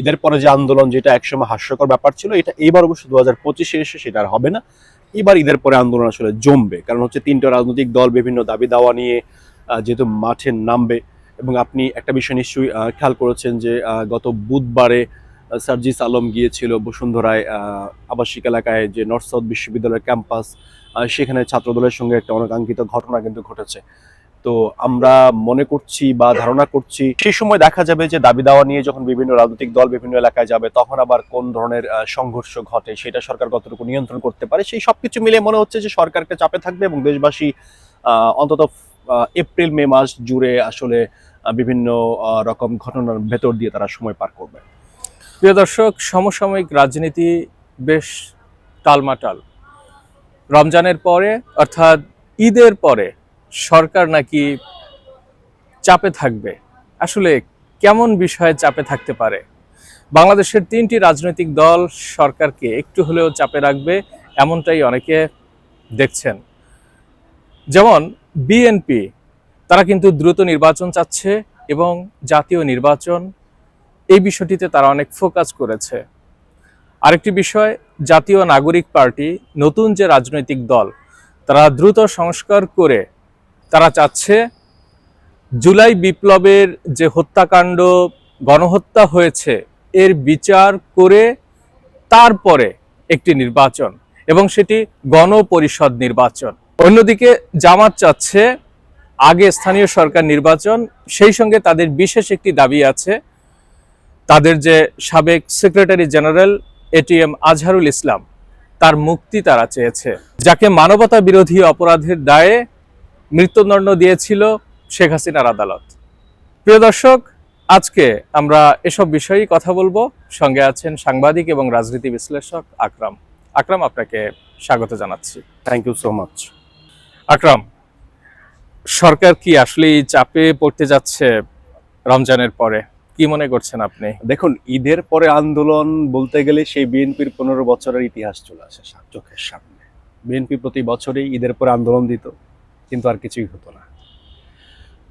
ঈদের পরে যে আন্দোলন যেটা একসময় হাস্যকর ব্যাপার ছিল, এটা এবার অবশ্য দু হাজার পঁচিশে এসে সেটা আর হবে না। এবার ঈদের পরে আন্দোলন আসলে জমবে, কারণ হচ্ছে তিনটা রাজনৈতিক দল বিভিন্ন দাবি দাওয়া নিয়ে যেহেতু মাঠে নামবে এবং আপনি একটা বিষয় নিশ্চয়ই খেয়াল করেছেন যে গত বুধবারে সার্জিস আলম গিয়েছিল বসুন্ধরায় আবাসিক এলাকায় যে নর্থ সাউথ বিশ্ববিদ্যালয়ের ক্যাম্পাস সেখানে ছাত্রদলের সঙ্গে একটা অনাকাঙ্ক্ষিত ঘটনা কিন্তু ঘটেছে। তো আমরা মনে করছি বা ধারণা করছি, সেই সময় দেখা যাবে যে দাবি দাওয়া নিয়ে যখন বিভিন্ন রাজনৈতিক দল বিভিন্ন এলাকায় যাবে, তখন আবার কোন ধরনের সংঘর্ষ ঘটে, সেটা সরকার কতটুকু নিয়ন্ত্রণ করতে পারে, সেই সবকিছু মিলে মনে হচ্ছে যে সরকারকে চাপে থাকবে এবং দেশবাসী অন্তত এপ্রিল, মে মাস জুড়ে আসলে বিভিন্ন রকম ঘটনার ভেতর দিয়ে তারা সময় পার করবে। প্রিয় দর্শক, সমসাময়িক রাজনীতি বেশ টালমাটাল। রমজানের পরে, অর্থাৎ ঈদের পরে সরকার নাকি চাপে থাকবে? আসলে কেমন বিষয়ে চাপে থাকতে পারে? বাংলাদেশের তিনটি রাজনৈতিক দল সরকারকে একটু হলেও চাপে রাখবে এমনটাই অনেকে দেখছেন। যেমন বিএনপি, তারা কিন্তু দ্রুত নির্বাচন চাচ্ছে এবং জাতীয় নির্বাচন, এই বিষয়টিতে তারা অনেক ফোকাস করেছে। আরেকটি বিষয়, জাতীয় নাগরিক পার্টি, নতুন যে রাজনৈতিক দল, তারা দ্রুত সংস্কার করে তারা চাচ্ছে জুলাই বিপ্লবের যে হত্যাকাণ্ড, গণহত্যা হয়েছে, এর বিচার করে তারপরে একটি নির্বাচন এবং সেটি গণপরিষদ নির্বাচন। অন্যদিকে জামাত চাচ্ছে আগে স্থানীয় সরকার নির্বাচন, সেই সঙ্গে তাদের বিশেষ একটি দাবি আছে, তাদের যে সাবেক secretary general ATM Azharul Islam, তার মুক্তি তারা চেয়েছে, যাকে মানবতা বিরোধী অপরাধের দায়ে মৃত্যুদণ্ড দিয়েছিল শেখ হাসিনার আদালত। প্রিয় দর্শক আজকে আমরা এসব বিষয়েই কথা বলব। সঙ্গে আছেন সাংবাদিক এবং রাজনীতি বিশ্লেষক আকরাম। আকরাম আপনাকে স্বাগত জানাচ্ছি। Thank you so much Akram সরকার কি আসলেই চাপে পড়তে যাচ্ছে রমজানের পরে? কি মনে করছেন আপনি? দেখুন ঈদের পরে আন্দোলন বলতে গেলে সেই বিএনপির পনেরো বছরের ইতিহাস চলে আসে চোখের সামনে। বিএনপি প্রতি বছরেই ঈদের পরে আন্দোলন দিত। কিন্তু আর কিছুই হতো না।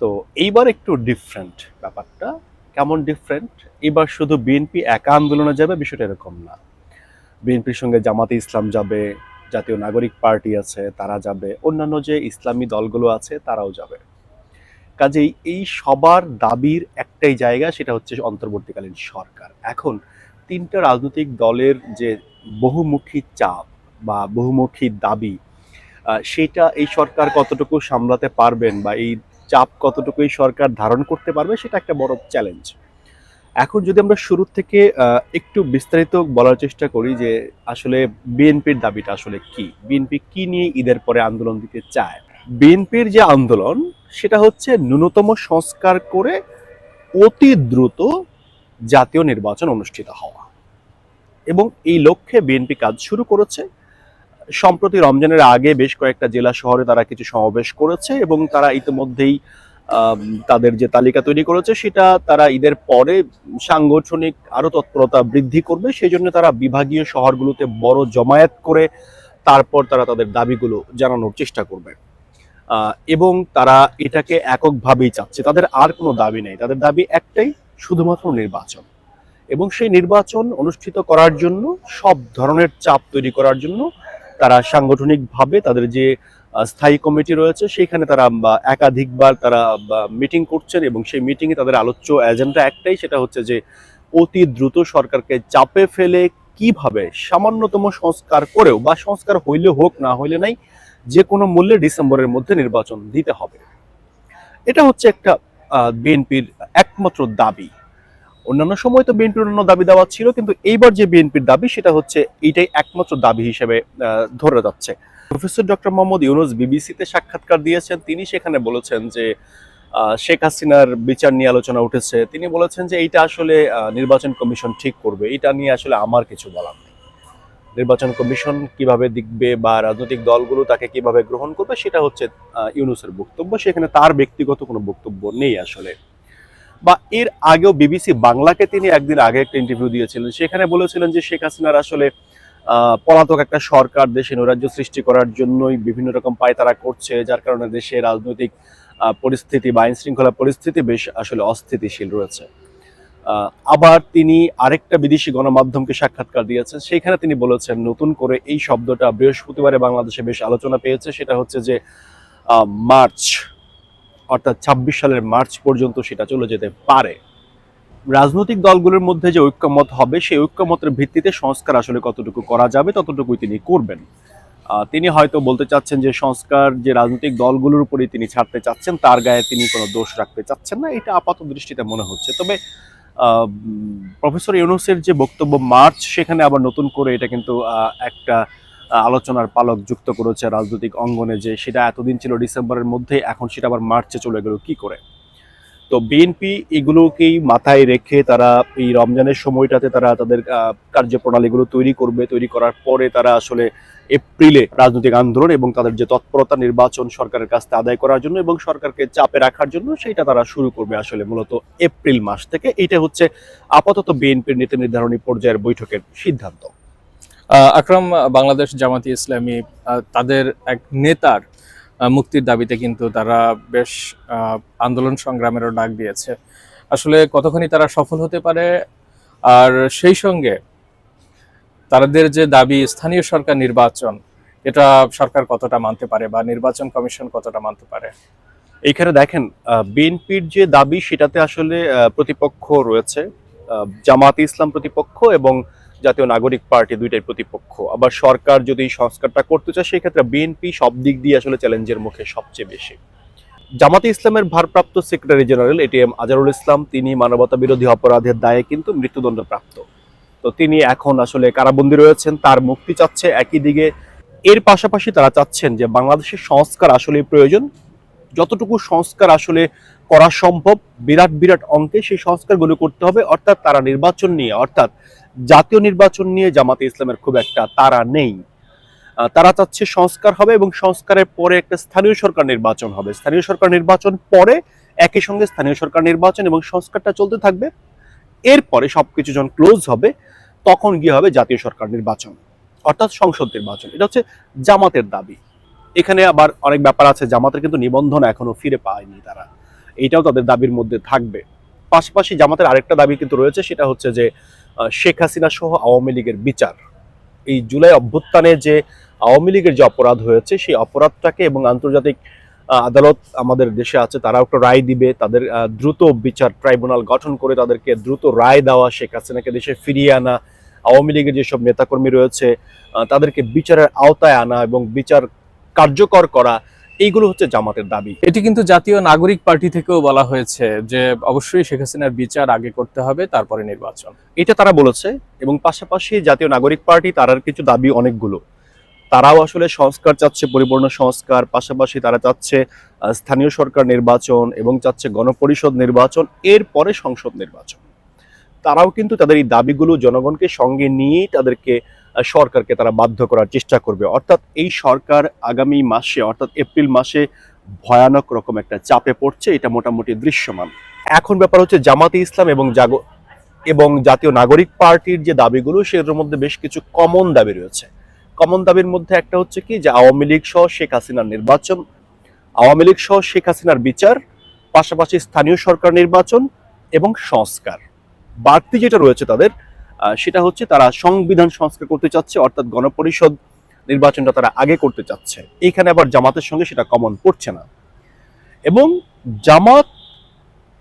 তো এইবার একটু ডিফারেন্ট ব্যাপারটা। কেমন ডিফারেন্ট এবার শুধু বিএনপি একা আন্দোলনে যাবে, বিষয়টা এরকম না। বিএনপির সঙ্গে জামাতে ইসলাম যাবে, জাতীয় নাগরিক পার্টি আছে, তারা যাবে। অন্যান্য যে ইসলামী দলগুলো আছে, তারাও যাবে। কাজেই এই সবার দাবির একটাই জায়গা, সেটা হচ্ছে অন্তর্বর্তীকালীন সরকার। এখন তিনটা রাজনৈতিক দলের যে বহুমুখী চাপ বা বহুমুখী দাবি সেটা এই সরকার কতটুকু সামলাতে পারবেন বা এই চাপ কতটুকু এই সরকার ধারণ করতে পারবে, সেটা একটা বড় চ্যালেঞ্জ এখন যদি আমরা শুরু থেকে একটু বিস্তারিত বলার চেষ্টা করি যে আসলে বিএনপির দাবিটা আসলে কি? বিএনপি কি নিয়ে ঈদের পরে আন্দোলন দিতে চায়? বিএনপির যে আন্দোলন, সেটা হচ্ছে ন্যূনতম সংস্কার করে অতি দ্রুত জাতীয় নির্বাচন অনুষ্ঠিত হওয়া। এবং এই লক্ষ্যে বিএনপি কাজ শুরু করেছে। সম্প্রতি রমজানের আগে বেশ কয়েকটা জেলা শহরে তারা কিছু সমাবেশ করেছে এবং তারা ইতিমধ্যেই তাদের যে তালিকা তৈরি করেছে সেটা তারা ঈদের পরে সাংগঠনিক আরও তৎপরতা বৃদ্ধি করবে। সেই জন্য তারা বিভাগীয় শহরগুলোতে বড় জমায়েত করে তারপর তারা তাদের দাবিগুলো জানানোর চেষ্টা করবে। এবং তারা এটাকে এককভাবেই চাচ্ছে। তাদের আর কোনো দাবি নেই। তাদের দাবি একটাই, শুধুমাত্র নির্বাচন। এবং সেই নির্বাচন অনুষ্ঠিত করার জন্য, সব ধরনের চাপ তৈরি করার জন্য তারা সাংগঠনিকভাবে তাদের যে স্থায়ী কমিটি রয়েছে সেখানে তারা একাধিকবার তারা মিটিং করছেন এবং সেই মিটিংয়ে তাদের আলোচ্য এজেন্ডা একটাই, সেটা হচ্ছে যে, অতি দ্রুত সরকারকে চাপে ফেলে কীভাবে সামান্যতম সংস্কার করেও, বা সংস্কার হইলে হোক, না হইলে নাই যে কোনো মূল্যে ডিসেম্বরের মধ্যে নির্বাচন দিতে হবে। এটা হচ্ছে একটা বিএনপির একমাত্র দাবি। অন্যান্য সময় তো বিএনপির অন্যান্য দাবি দেওয়া ছিল, কিন্তু এইবার যে বিএনপির দাবি সেটা হচ্ছে এইটাই একমাত্র দাবি হিসেবে ধরে যাচ্ছে। প্রফেসর ডক্টর মোহাম্মদ ইউনুস বিবিসিতে সাক্ষাৎকার দিয়েছেন, তিনি সেখানে বলেছেন যে শেখ হাসিনার বিচার নিয়ে আলোচনা উঠেছে। তিনি বলেছেন যে এইটা আসলে নির্বাচন কমিশন ঠিক করবে। এটা নিয়ে আসলে আমার কিছু বলার নেই। নির্বাচন কমিশন কীভাবে দেখবে বা রাজনৈতিক দলগুলো তাকে কীভাবে গ্রহণ করবে সেটা হচ্ছে ইউনুসের বক্তব্য। সেখানে তার ব্যক্তিগত কোনো বক্তব্য নেই আসলে। বা এর আগেও বিবিসি বাংলাকে তিনি একদিন আগে একটা ইন্টারভিউ দিয়েছিলেন। সেখানে বলেছিলেন যে শেখ হাসিনার আসলে পলাতক একটা সরকার, দেশে নৈরাজ্য সৃষ্টি করার জন্যই বিভিন্ন রকম পায়তারা করছে, যার কারণে দেশে রাজনৈতিক পরিস্থিতি বা আইন শৃঙ্খলা পরিস্থিতি বেশ আসলে অস্থিতিশীল রয়েছে। আবার তিনি আরেকটা বিদেশি গণমাধ্যমকে সাক্ষাৎকার দিয়েছেন। সেখানে তিনি বলেছেন, নতুন করে এই শব্দটা বৃহস্পতিবারে বাংলাদেশে বেশ আলোচনা পেয়েছে। সেটা হচ্ছে যে মার্চ অর্থাৎ ছাব্বিশ সালের মার্চ পর্যন্ত সেটা চলে যেতে পারে। রাজনৈতিক দলগুলোর মধ্যে যে ঐক্যমত হবে, সেই ঐক্যমতের ভিত্তিতে সংস্কার আসলে কতটুকু করা যাবে ততটুকুই তিনি করবেন। তিনি হয়তো বলতে চাচ্ছেন যে সংস্কার যে রাজনৈতিক দলগুলোর উপরেই তিনি ছাড়তে চাচ্ছেন, তার গায়ে তিনি কোনো দোষ রাখতে চাচ্ছেন না, এটা আপাত দৃষ্টিতে মনে হচ্ছে। তবে প্রফেসর ইউনুসের যে বক্তব্য মার্চ, সেখানে আবার নতুন করে এটা কিন্তু একটা আলোচনার পালক যুক্ত করেছে রাজনৈতিক অঙ্গনে যে সেটা এতদিন ছিল ডিসেম্বরের মধ্যে, এখন সেটা আবার মার্চে চলে গেল, কি করে? তো বিএনপি এগুলোকেই মাথায় রেখে তারা এই রমজানের সময়টাতে তারা তাদের কার্যপ্রণালীগুলো তৈরি করবে। তৈরি করার পরে তারা আসলে এপ্রিলে রাজনৈতিক আন্দোলন এবং তাদের যে তৎপরতা নির্বাচন সরকারের কাছ আদায় করার জন্য এবং সরকারকে চাপে রাখার জন্য সেটা তারা শুরু করবে আসলে মূলত এপ্রিল মাস থেকে। এটা হচ্ছে আপাতত বিএনপির নীতি নির্ধারণী পর্যায়ের বৈঠকের সিদ্ধান্ত। আকরাম, বাংলাদেশ জামাতি ইসলামী তাদের এক নেতার মুক্তির দাবিতে কিন্তু তারা বেশ আন্দোলন সংগ্রামেরও ডাক দিয়েছে। আসলে কতখানি তারা সফল হতে পারে? আর সেই সঙ্গে তাদের যে দাবি, স্থানীয় সরকার নির্বাচন, এটা সরকার কতটা মানতে পারে বা নির্বাচন কমিশন কতটা মানতে পারে? এইখানে দেখেন বিএনপির যে দাবি, সেটাতে আসলে প্রতিপক্ষ রয়েছে জামাত ইসলাম প্রতিপক্ষ এবং জাতীয় নাগরিক পার্টি দুইটাই প্রতিপক্ষ। আবার সরকার যদি সংস্কারটা করতে চায়, সেক্ষেত্রে বিএনপি সব দিক দিয়ে আসলে চ্যালেঞ্জের মুখে সবচেয়ে বেশি। জামাতে ইসলামের ভারপ্রাপ্ত secretary general ATM Azharul Islam, তিনি মানবতা বিরোধী অপরাধের দায়ে কিন্তু মৃত্যুদণ্ডপ্রাপ্ত। তো তিনি এখন আসলে কারাবন্দী রয়েছেন, তার মুক্তি চাচ্ছে একই দিকে। এর পাশাপাশি তারা চাচ্ছেন যে বাংলাদেশের সংস্কার আসলে প্রয়োজন। যতটুকু সংস্কার আসলে করা সম্ভব, বিরাট বিরাট অঙ্কে সেই সংস্কারগুলো করতে হবে। অর্থাৎ তারা নির্বাচন নিয়ে, অর্থাৎ জাতীয় নির্বাচন নিয়ে জামাতে ইসলামের খুব একটা তারা নেই। তারা চাচ্ছে সংস্কার হবে এবং সংস্কারের পরে একটা স্থানীয় সরকার নির্বাচন হবে। স্থানীয় সরকার নির্বাচন পরে একই সঙ্গে স্থানীয় সরকার নির্বাচন এবং সংস্কারটা চলতে থাকবে। এরপরে সবকিছু যখন ক্লোজ হবে, তখন গিয়ে হবে জাতীয় সরকার নির্বাচন, অর্থাৎ সংসদ নির্বাচন। এটা হচ্ছে জামাতের দাবি। এখানে আবার অনেক ব্যাপার আছে, জামাতের কিন্তু নিবন্ধন এখনও ফিরে পায়নি তারা। এটাও তাদের দাবির মধ্যে থাকবে। পাশাপাশি জামাতের আরেকটা দাবি কিন্তু রয়েছে, সেটা হচ্ছে যে শেখ হাসিনা সহ আওয়ামী লীগের বিচার। এই জুলাই অভ্যুত্থানে যে আওয়ামী লীগের যে অপরাধ হয়েছে, সেই অপরাধটাকে এবং আন্তর্জাতিক আদালত আমাদের দেশে আছে, তারাও একটা রায় দিবে। তাদের দ্রুত বিচার ট্রাইব্যুনাল গঠন করে তাদেরকে দ্রুত রায় দেওয়া, শেখ হাসিনাকে দেশে ফিরিয়ে আনা, আওয়ামী লীগের যেসব নেতাকর্মী রয়েছে তাদেরকে বিচারের আওতায় আনা এবং বিচার কার্যকর করা এইগুলো হচ্ছে জামাতের দাবি। এটি কিন্তু জাতীয় নাগরিক পার্টি থেকেও বলা হয়েছে যে অবশ্যই শেখ হাসিনার বিচার আগে করতে হবে তারপরে নির্বাচন। এটা তারা বলেছে এবং পাশাপাশি জাতীয় নাগরিক পার্টি তারার কিছু দাবি অনেকগুলো। তারাও আসলে সংস্কার চাচ্ছে পরিপূর্ণ সংস্কার পাশাপাশি তারা চাচ্ছে স্থানীয় সরকার নির্বাচন এবং চাচ্ছে গণপরিষদ নির্বাচন এরপরে সংসদ নির্বাচন। তারাও কিন্তু তাদের এই দাবিগুলো জনগণকে সঙ্গে নিয়েই তাদেরকে সরকারকে তারা বাধ্য করার চেষ্টা করবে। অর্থাৎ এই সরকার আগামী মাসে, অর্থাৎ এপ্রিল মাসে ভয়ানক রকম একটা চাপে পড়ছে, এটা মোটামুটি দৃশ্যমান। এখন ব্যাপার হচ্ছে জামাতে ইসলাম এবং জাগ, এবং জাতীয় নাগরিক পার্টির যে দাবিগুলো, সেগুলোর মধ্যে বেশ কিছু কমন দাবি রয়েছে। কমন দাবির মধ্যে একটা হচ্ছে কি, যে আওয়ামী লীগ সহ শেখ হাসিনার নির্বাচন, আওয়ামী লীগ সহ শেখ হাসিনার বিচার, পাশাপাশি স্থানীয় সরকার নির্বাচন এবং সংস্কার। বাড়তি যেটা রয়েছে তাদের সেটা হচ্ছে তারা সংবিধান সংস্কার করতে চাচ্ছে, অর্থাৎ গণপরিষদ নির্বাচনটা তারা আগে করতে চাচ্ছে। এইখানে আবার জামাতের সঙ্গে সেটা কমন পড়ছে না। এবং জামাত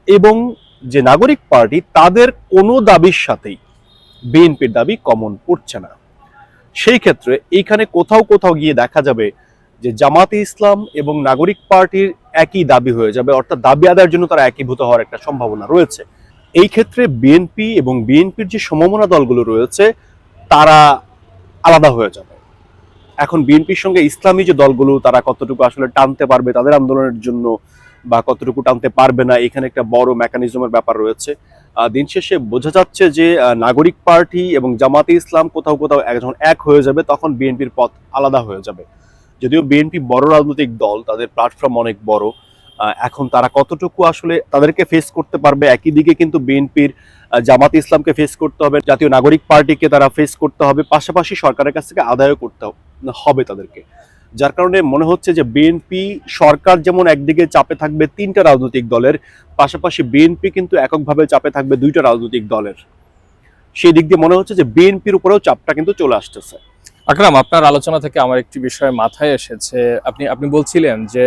এবং যে নাগরিক পার্টি, তাদের কোনো দাবির সাথেই বিএনপির দাবি কমন পড়ছে না। সেই ক্ষেত্রে এইখানে কোথাও কোথাও গিয়ে দেখা যাবে যে জামাতে ইসলাম এবং নাগরিক পার্টির একই দাবি হয়ে যাবে, অর্থাৎ দাবি আদায়ের জন্য তারা একীভূত হওয়ার একটা সম্ভাবনা রয়েছে। এই ক্ষেত্রে বিএনপি এবং বিএনপির যে সমমনা দলগুলো রয়েছে, তারা আলাদা হয়ে যাবে। এখন বিএনপির সঙ্গে ইসলামী যে দলগুলো, তারা কতটুকু আসলে টানতে পারবে তাদের আন্দোলনের জন্য বা কতটুকু টানতে পারবে না, এখানে একটা বড় মেকানিজমের ব্যাপার রয়েছে। দিন শেষে বোঝা যাচ্ছে যে নাগরিক পার্টি এবং জামাতে ইসলাম কোথাও কোথাও যখন এক হয়ে যাবে, তখন বিএনপির পথ আলাদা হয়ে যাবে। যদিও বিএনপি বড় রাজনৈতিক দল, তাদের প্ল্যাটফর্ম অনেক বড় এখন তারা কতটুকু আসলে তাদেরকে ফেস করতে পারবে? একই দিকে কিন্তু বিএনপির জামাত ইসলামকে ফেস করতে হবে, জাতীয় নাগরিক পার্টিকে তারা ফেস করতে হবে, পাশাপাশি সরকারের কাছ থেকে আদায়ও করতে হবে তাদেরকে। যার কারণে মনে হচ্ছে যে বিএনপি সরকার যেমন একদিকে চাপে থাকবে তিনটা রাজনৈতিক দলের, পাশাপাশি বিএনপি কিন্তু এককভাবে চাপে থাকবে দুইটা রাজনৈতিক দলের। সেই দিক দিয়ে মনে হচ্ছে যে বিএনপির উপরেও চাপটা কিন্তু চলে আসতেছে। আকরাম, আপনার আলোচনা থেকে আমার একটি বিষয় মাথায় এসেছে। আপনি আপনি বলছিলেন যে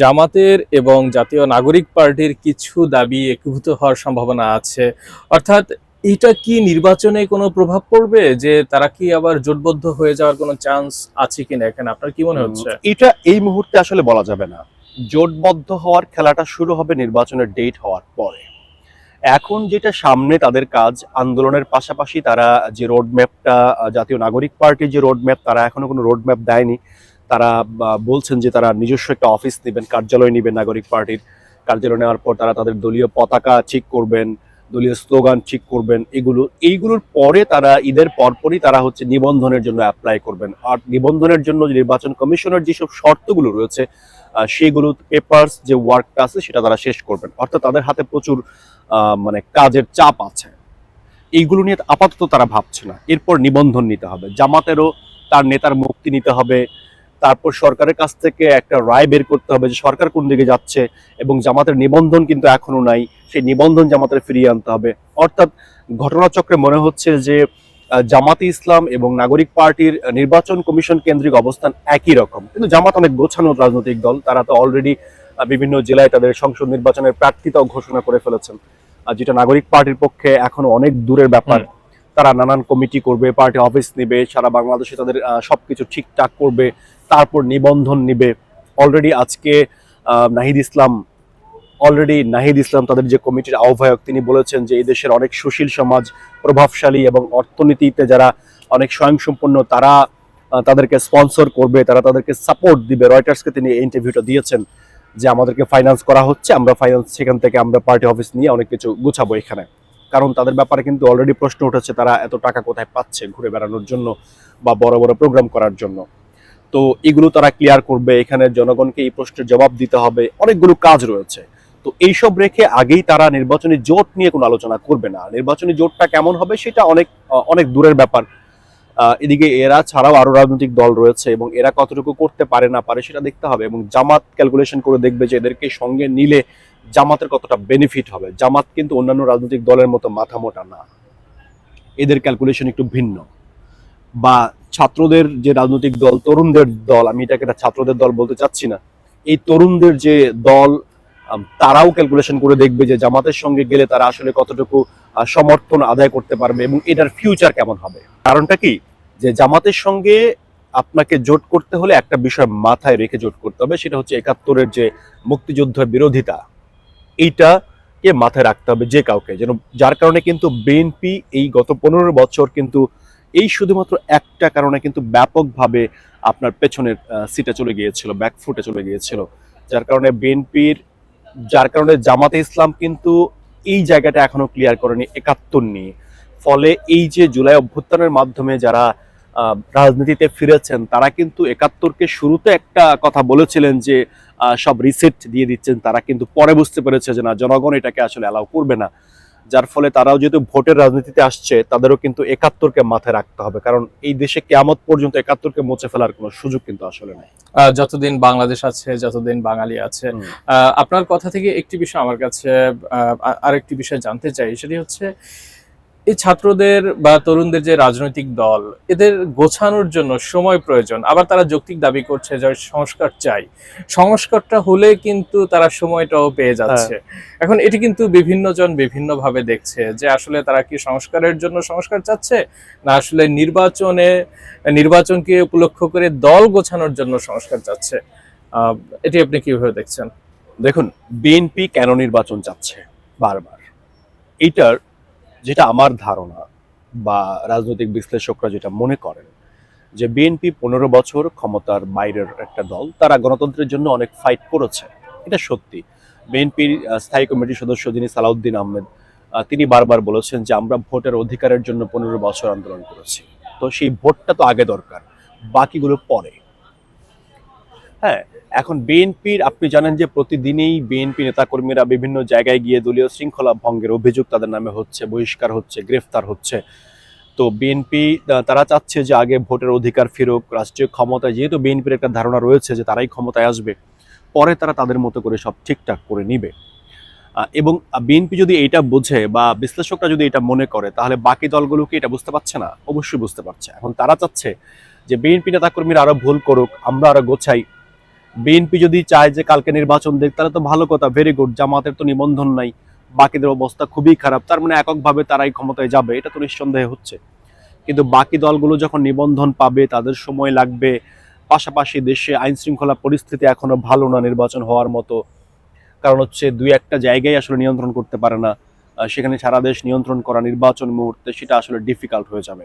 জামাতের এবং জাতীয় নাগরিক পার্টির কিছু দাবি একীভূত হওয়ার সম্ভাবনা আছে। অর্থাৎ এটা কি নির্বাচনে কোনো প্রভাব পড়বে যে তারা কি আবার জোটবদ্ধ হয়ে যাওয়ার কোনো চান্স আছে কিনা এখানে? আপনার কি মনে হচ্ছে? এটা এই মুহূর্তে আসলে বলা যাবে না। জোটবদ্ধ হওয়ার খেলাটা শুরু হবে নির্বাচনের ডেট হওয়ার পরে। এখন যেটা সামনে তাদের কাজ আন্দোলনের পাশাপাশি তারা যে রোড ম্যাপটা জাতীয় নাগরিক পার্টির যে রোড ম্যাপ তারা এখনও কোনো রোড ম্যাপ দেয়নি। তারা বলছেন যে তারা নিজস্ব একটা অফিস নেবেন, কার্যালয় নেবেন নাগরিক পার্টির। কার্যালয় নেওয়ার পর তারা তাদের দলীয় পতাকা ঠিক করবেন, দলীয় স্লোগান ঠিক করবেন, এগুলো, এইগুলোর পরে তারা, ঈদের পরপরই তারা হচ্ছে নিবন্ধনের জন্য অ্যাপ্লাই করবেন। আর নিবন্ধনের জন্য নির্বাচন কমিশনের যেসব শর্তগুলো রয়েছে সেগুলো পেপারস যে ওয়ার্কটা আছে সেটা তারা শেষ করবেন। অর্থাৎ তাদের হাতে প্রচুর মানে কাজের চাপ আছে। এইগুলো নিয়ে আপাতত তারা ভাবছে না। এরপর নিবন্ধন নিতে হবে। জামাতেরও তার নেতার মুক্তি নিতে হবে। তারপর সরকারের কাছ থেকে একটা রায় বের করতে হবে যে সরকার কোন দিকে যাচ্ছে এবং জামাতের নিবন্ধন কিন্তু এখনও নাই সেই নিবন্ধন জামাতের ফিরিয়ে আনতে হবে। অর্থাৎ ঘটনাচক্রে মনে হচ্ছে যে জামাতে ইসলাম এবং নাগরিক পার্টির নির্বাচন কমিশন কেন্দ্রিক অবস্থান একই রকম। কিন্তু জামাত অনেক গোছানো রাজনৈতিক দল তারা তো অলরেডি বিভিন্ন জেলায় তাদের সংসদ নির্বাচনের প্রার্থিতাও ঘোষণা করে ফেলেছেন। যেটা নাগরিক পার্টির পক্ষে এখনও অনেক দূরের ব্যাপার তারা নানান কমিটি করবে পার্টি অফিস নেবে সারা বাংলাদেশে তাদের সবকিছু ঠিকঠাক করবে। তারপর নিবন্ধন নিবে। অলরেডি আজকে নাহিদ ইসলাম অলরেডি নাহিদ ইসলাম তাদের যে কমিটির আহ্বায়ক, তিনি বলেছেন যে এই দেশের অনেক সুশীল সমাজ, প্রভাবশালী এবং অর্থনীতিতে যারা অনেক স্বয়ংসম্পন্ন, তারা তাদেরকে স্পন্সর করবে, তারা তাদেরকে সাপোর্ট দিবে। রয়টার্সকে তিনি ইন্টারভিউটা দিয়েছেন যে আমাদেরকে ফাইন্যান্স করা হচ্ছে, আমরা ফাইন্যান্স সেখান থেকে আমরা পার্টি অফিস নিয়ে অনেক কিছু গুছাবো এখানে। কারণ তাদের ব্যাপারে কিন্তু অলরেডি প্রশ্ন উঠেছে, তারা এত টাকা কোথায় পাচ্ছে ঘুরে বেড়ানোর জন্য বা বড় বড় প্রোগ্রাম করার জন্য। তো এগুলো তারা ক্লিয়ার করবে, এখানে জনগণকে এই প্রশ্নের জবাব দিতে হবে, অনেকগুলো কাজ রয়েছে। তো এইসব রেখে আগেই তারা নির্বাচনী জোট নিয়ে কোনো আলোচনা করবে না। নির্বাচনী জোটটা কেমন হবে সেটা অনেক অনেক দূরের ব্যাপার। এদিকে এরা ছাড়াও আরও রাজনৈতিক দল রয়েছে এবং এরা কতটুকু করতে পারে না পারে সেটা দেখতে হবে এবং জামাত ক্যালকুলেশন করে দেখবে যে এদেরকে সঙ্গে নিলে জামাতের কতটা বেনিফিট হবে। জামাত কিন্তু অন্যান্য রাজনৈতিক দলের মতো মাথা মোটা না। এদের ক্যালকুলেশন একটু ভিন্ন। বা ছাত্রদের যে রাজনৈতিক দল, তরুণদের দল, আমি এটাকে একটা ছাত্রদের দল বলতে চাচ্ছি না, এই তরুণদের যে দল তারাও ক্যালকুলেশন করে দেখবে যে জামাতের সঙ্গে গেলে তারা আসলে কতটুকু সমর্থন আদায় করতে পারবে এবং এটার ফিউচার কেমন হবে। কারণটা কি? যে জামাতের সঙ্গে আপনাকে জোট করতে হলে একটা বিষয় মাথায় রেখে জোট করতে হবে, সেটা হচ্ছে একাত্তরের যে মুক্তিযুদ্ধের বিরোধিতা। এইটাকে মাথায় রাখতে হবে যে কাউকে, যেন যার কারণে কিন্তু বিএনপি এই গত পনেরো বছর কিন্তু এই শুধুমাত্র একটা কারণে কিন্তু ব্যাপকভাবে আপনার পেছনের সিটে চলে গিয়েছিল ব্যাকফুটে চলে গিয়েছিল। যার কারণে বিএনপির যার কারণে জামাতে ইসলাম কিন্তু এই জায়গাটা এখনও ক্লিয়ার করেনি, একাত্তর নিয়ে ফলে এই যে জুলাই অভ্যুত্থানের মাধ্যমে যারা রাজনীতিতে ফিরেছেন, তারা কিন্তু একাত্তরকে শুরুতে একটা কথা বলেছিলেন যে সব রিসেট দিয়ে দিচ্ছেন, তারা কিন্তু পরে বুঝতে পেরেছে যে না, জনগণ এটাকে আসলে অ্যালাউ করবে না। যার ফলে তারাও যেহেতু ভোটের রাজনীতিতে আসছে তাদেরও কিন্তু একাত্তরকে মাথায় রাখতে হবে। কারণ এই দেশে কেয়ামত পর্যন্ত একাত্তরকে মুছে ফেলার কোনো সুযোগ কিন্তু আসলে নেই। আহ, যতদিন বাংলাদেশ আছে যতদিন বাঙালি আছে আহ, আপনার কথা থেকে একটি বিষয় আমার কাছে আহ, আরেকটি বিষয় জানতে চাই সেটি হচ্ছে এই ছাত্রদের বা তরুণদের যে রাজনৈতিক দল এদের গোছানোর জন্য সময় প্রয়োজন। আবার তারা যৌক্তিক দাবি করছে যে সংস্কার চাই। সংস্কারটা হলে কিন্তু তারা সময়টাও পেয়ে যাচ্ছে। এখন এটি কিন্তু বিভিন্ন জন বিভিন্ন ভাবে দেখছে যে আসলে তারা কি সংস্কারের জন্য সংস্কার চাচ্ছে না আসলে নির্বাচনে নির্বাচনকে উপলক্ষ করে দল গোছানোর জন্য সংস্কার চাচ্ছে। আহ, এটি আপনি কীভাবে দেখছেন? দেখুন বিএনপি কেন নির্বাচন চাচ্ছে বারবার? এইটার যেটা আমার ধারণা বা রাজনৈতিক বিশ্লেষকরা যেটা মনে করেন, যে বিএনপি পনেরো বছর ক্ষমতার বাইরের একটা দল, তারা গণতন্ত্রের জন্য অনেক ফাইট করেছে। এটা সত্যি। বিএনপির স্থায়ী কমিটির সদস্য যিনি সালাউদ্দিন আহমেদ তিনি বারবার বলেছেন যে আমরা ভোটের অধিকারের জন্য পনেরো বছর আন্দোলন করেছি। তো সেই ভোটটা তো আগে দরকার, বাকিগুলো পরে। হ্যাঁ এখন বিএনপির, আপনি জানেন যে প্রতিদিনই বিএনপি নেতাকর্মীরা বিভিন্ন জায়গায় গিয়ে দলীয় শৃঙ্খলা ভঙ্গের অভিযোগ তাদের নামে হচ্ছে, বহিষ্কার হচ্ছে, গ্রেফতার হচ্ছে। তো বিএনপি তারা চাচ্ছে যে আগে ভোটের অধিকার ফিরুক, রাষ্ট্রীয় ক্ষমতায়, যেহেতু বিএনপির একটা ধারণা রয়েছে যে তারাই ক্ষমতায় আসবে, পরে তারা তাদের মতো করে সব ঠিকঠাক করে নিবে। এবং বিএনপি যদি এটা বোঝে বা বিশ্লেষকরা যদি এটা মনে করে, তাহলে বাকি দলগুলোকে এটা বুঝতে পারছে না? অবশ্যই বুঝতে পারছে। এখন তারা চাচ্ছে যে বিএনপি নেতাকর্মীরা আরও ভুল করুক, আমরা আরও গোছাই। বিএনপি যদি চায় যে কালকে নির্বাচন দেখ তাহলে তো ভালো কথা ভেরি গুড জামাতের তো নিবন্ধন নাই, বাকিদের অবস্থা খুবই খারাপ, তার মানে এককভাবে তারাই ক্ষমতায় যাবে, এটা তো নিঃসন্দেহে হচ্ছে। কিন্তু বাকি দলগুলো যখন নিবন্ধন পাবে, তাদের সময় লাগবে, পাশাপাশি দেশে আইন শৃঙ্খলা পরিস্থিতি এখনও ভালো না নির্বাচন হওয়ার মতো। কারণ হচ্ছে দুই একটা জায়গায় আসলে নিয়ন্ত্রণ করতে পারে না সেখানে সারা দেশ নিয়ন্ত্রণ করা নির্বাচন মুহূর্তে সেটা আসলে ডিফিকাল্ট হয়ে যাবে।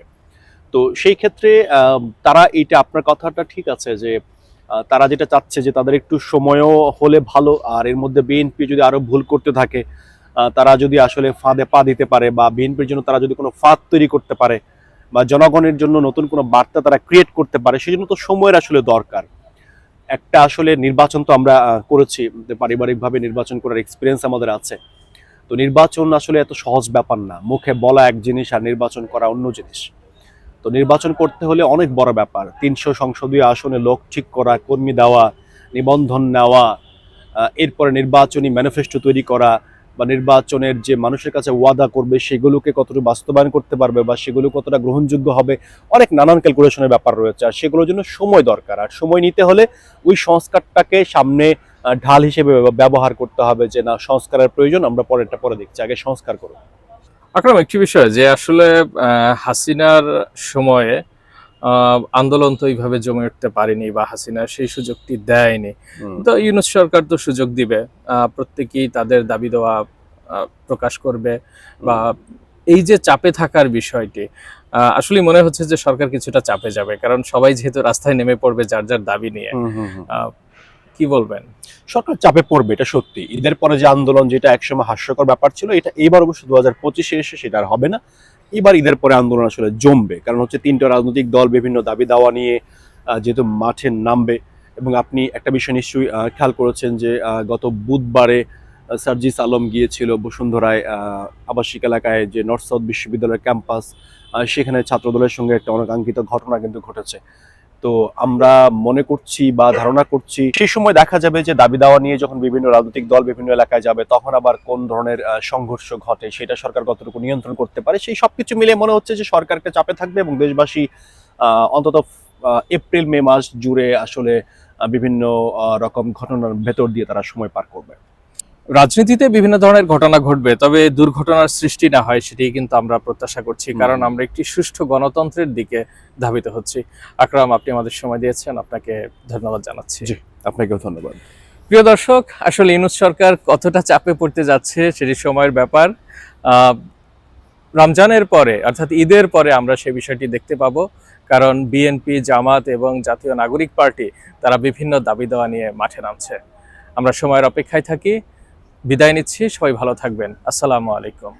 তো সেই ক্ষেত্রে তারা এইটা, আপনার কথাটা ঠিক আছে যে তারা যেটা চাচ্ছে যে তাদের একটু সময়ও হলে ভালো, আর এর মধ্যে বিএনপি যদি আরও ভুল করতে থাকে তারা যদি আসলে ফাঁদে পা দিতে পারে বা বিএনপির জন্য তারা যদি কোনো ফাঁদ তৈরি করতে পারে বা জনগণের জন্য নতুন কোনো বার্তা তারা ক্রিয়েট করতে পারে সেজন্য তো সময়ের আসলে দরকার। একটা আসলে নির্বাচন তো আমরা করেছি পারিবারিকভাবে নির্বাচন করার এক্সপিরিয়েন্স আমাদের আছে। তো নির্বাচন আসলে এত সহজ ব্যাপার না, মুখে বলা এক জিনিস আর নির্বাচন করা অন্য জিনিস। তো নির্বাচন করতে হলে অনেক বড় ব্যাপার। তিনশো সংসদীয় আসনে লোক ঠিক করা, কর্মী দেওয়া, নিবন্ধন নেওয়া এরপরে নির্বাচনী ম্যানিফেস্টো তৈরি করা বা নির্বাচনের যে মানুষের কাছে ওয়াদা করবে সেগুলোকে কতটুকু বাস্তবায়ন করতে পারবে বা সেগুলো কতটা গ্রহণযোগ্য হবে, অনেক নানান ক্যালকুলেশনের ব্যাপার রয়েছে। আর সেগুলোর জন্য সময় দরকার। আর সময় নিতে হলে ওই সংস্কারটাকে সামনে ঢাল হিসেবে ব্যবহার করতে হবে যে না, সংস্কারের প্রয়োজন, আমরা পরেরটা পরে দেখছি। আগে সংস্কার করুন। আকরাম একটি বিষয় যে আসলে হাসিনার সময়ে আন্দোলন তো এইভাবে জমে উঠতে পারেনি বা হাসিনা সেই সুযোগটি দেয়নি। তো ইউনুস সরকার তো সুযোগ দিবে আহ, প্রত্যেকেই তাদের দাবি দেওয়া প্রকাশ করবে বা এই যে চাপে থাকার বিষয়টি আহ, আসলে মনে হচ্ছে যে সরকার কিছুটা চাপে যাবে কারণ সবাই যেহেতু রাস্তায় নেমে পড়বে যার যার দাবি নিয়ে। কি বলবেন? সরকার চাপে পড়বে, এটা সত্যি। ঈদের পরে যে আন্দোলন, যেটা একসময় হাস্যকর ব্যাপার ছিল, এটা এবার অবশ্য দু হাজার পঁচিশে এসে সেটা আর হবে না। এবার ঈদের পরে আন্দোলন আসলে জমবে, কারণ হচ্ছে তিনটা রাজনৈতিক দল বিভিন্ন দাবি দাওয়া নিয়ে যেহেতু মাঠে নামবে, এবং আপনি একটা বিষয় নিশ্চয়ই খেয়াল করেছেন যে গত বুধবারে সার্জিস আলম গিয়েছিল বসুন্ধরায় আবাসিক এলাকায় যে নর্থ সাউথ বিশ্ববিদ্যালয়ের ক্যাম্পাস সেখানে ছাত্রদলের সঙ্গে একটা অনাকাঙ্ক্ষিত ঘটনা কিন্তু ঘটেছে। তো আমরা মনে করছি বা ধারণা করছি, সেই সময় দেখা যাবে যে দাবি দাওয়া নিয়ে যখন বিভিন্ন রাজনৈতিক দল বিভিন্ন এলাকায় যাবে, তখন আবার কোন ধরনের সংঘর্ষ ঘটে, সেটা সরকার কতটুকু নিয়ন্ত্রণ করতে পারে, সেই সবকিছু মিলে মনে হচ্ছে যে সরকারকে চাপে থাকবে এবং দেশবাসী অন্তত এপ্রিল, মে মাস জুড়ে আসলে বিভিন্ন রকম ঘটনার ভেতর দিয়ে তারা সময় পার করবে। রাজনীতিতে বিভিন্ন ধরনের ঘটনা ঘটবে তবে দুর্ঘটনার সৃষ্টি না হয় সেটি কিন্তু আমরা প্রত্যাশা করছি কারণ আমরা একটি সুষ্ঠু গণতন্ত্রের দিকে ধাবিত হচ্ছি। আকরাম আপনি আমাদের সময় দিয়েছেন আপনাকে ধন্যবাদ জানাচ্ছি। আপনাকেও ধন্যবাদ। প্রিয় দর্শক আসলে ইউনুস সরকার কতটা চাপে পড়তে যাচ্ছে সেটি সময়ের ব্যাপার। আহ, রমজানের পরে অর্থাৎ ঈদের পরে আমরা সেই বিষয়টি দেখতে পাবো কারণ বিএনপি জামাত এবং জাতীয় নাগরিক পার্টি তারা বিভিন্ন দাবি দেওয়া নিয়ে মাঠে নামছে। আমরা সময়ের অপেক্ষায় থাকি। বিদায় নিচ্ছি সবাই ভালো থাকবেন। আসসালামু আলাইকুম।